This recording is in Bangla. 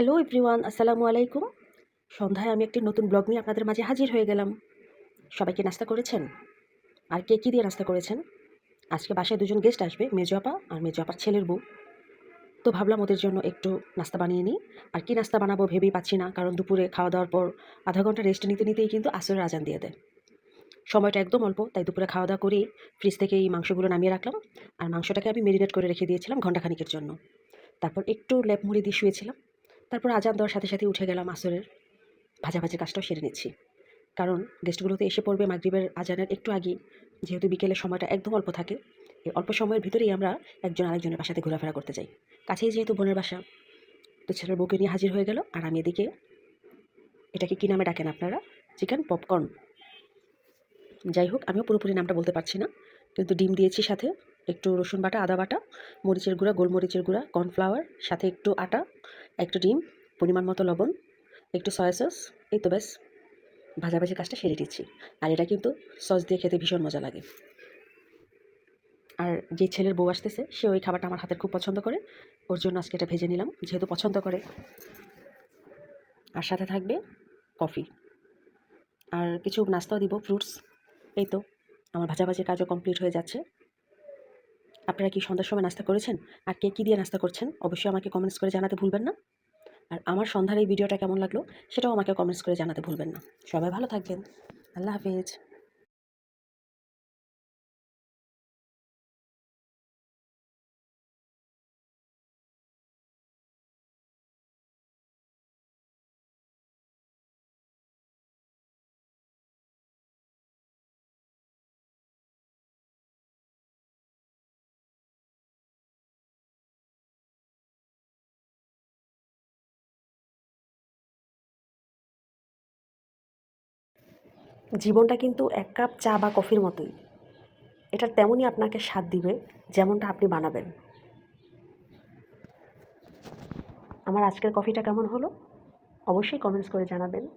হ্যালো এভরিওয়ান আসসালামু আলাইকুম সন্ধ্যায় আমি একটি নতুন ব্লগ নিয়ে আপনাদের মাঝে হাজির হয়ে গেলাম। সবাই কি নাস্তা করেছেন? আর কে কী দিয়ে নাস্তা করেছেন? আজকে বাসায় দুজন গেস্ট আসবে, মেজো আপা আর মেজো আপার ছেলের বউ। তো ভাবলাম ওদের জন্য একটু নাস্তা বানিয়ে নিই। আর কি নাস্তা বানাবো ভেবেই পাচ্ছি না, কারণ দুপুরে খাওয়া দাওয়ার পর আধা ঘণ্টা রেস্ট নিতে নিতেই কিন্তু আসরের আজান দিয়ে দেয়। সময়টা একদম অল্প, তাই দুপুরে খাওয়া দাওয়া করেই ফ্রিজ থেকে এই মাংসগুলো নামিয়ে রাখলাম। আর মাংসটাকে আমি মেরিনেট করে রেখে দিয়েছিলাম ঘন্টাখানিকের জন্য। তারপর একটু লেপ মুড়ি দিয়ে শুয়েছিলাম। তারপর আজান দেওয়ার সাথে সাথে উঠে গেলাম আসরের। ভাজাভাজি কাজটাও সেরে নিচ্ছি। কারণ গেস্টগুলোতে এসে পড়বে মাগরিবের আজানের একটু আগে যেহেতু বিকেলের সময়টা একদম অল্প থাকে, এই অল্প সময়ের ভিতরেই আমরা একজন আরেকজনের বাসাতে ঘোরাফেরা করতে যাই। কাছেই যেহেতু বোনের বাসা, তো ছেলের বউকে নিয়ে হাজির হয়ে গেল। আর আমি এদিকে, এটাকে কী নামে ডাকেন আপনারা? Chicken popcorn. যাই হোক, আমিও পুরোপুরি নামটা বলতে পারছি না, কিন্তু ডিম দিয়েছি সাথে। একটু রসুন বাটা, আদা বাটা, মরিচের গুঁড়া, গোলমরিচের গুঁড়া, কর্নফ্লাওয়ার, সাথে একটু আটা, একটু ডিম, পরিমাণ মতো লবণ, একটু সয়া সস, এই তো ব্যাস। ভাজাভাজি কাজটা সেরে দিচ্ছি আর এটা কিন্তু সস দিয়ে খেতে ভীষণ মজা লাগে। আর যে ছেলের বউ আসতেছে, সে ওই খাবারটা আমার হাতের খুব পছন্দ করে। ওর জন্য আজকে এটা ভেজে নিলাম, যেহেতু পছন্দ করে। আর সাথে থাকবে কফি। আর কিছু নাস্তাও দিব, ফ্রুটস, এই তো। আমার ভাজাভাজির কাজও কমপ্লিট হয়ে যাচ্ছে। আপনারা কি সন্ধ্যার সময় নাস্তা করেছেন? আর কে কী দিয়ে নাস্তা করছেন? অবশ্যই আমাকে কমেন্টস করে জানাতে ভুলবেন না। আর আমার সন্ধ্যার এই ভিডিওটা কেমন লাগল, সেটাও আমাকে কমেন্টস করে জানাতে ভুলবেন না। সবাই ভালো থাকবেন। আল্লাহ হাফিজ। জীবনটা কিন্তু এক কাপ চা বা কফির মতোই। এটা তেমনই আপনাকে স্বাদ দিবে, যেমনটা আপনি বানাবেন। আমার আজকের কফিটা কেমন হলো? অবশ্যই কমেন্টস করে জানাবেন।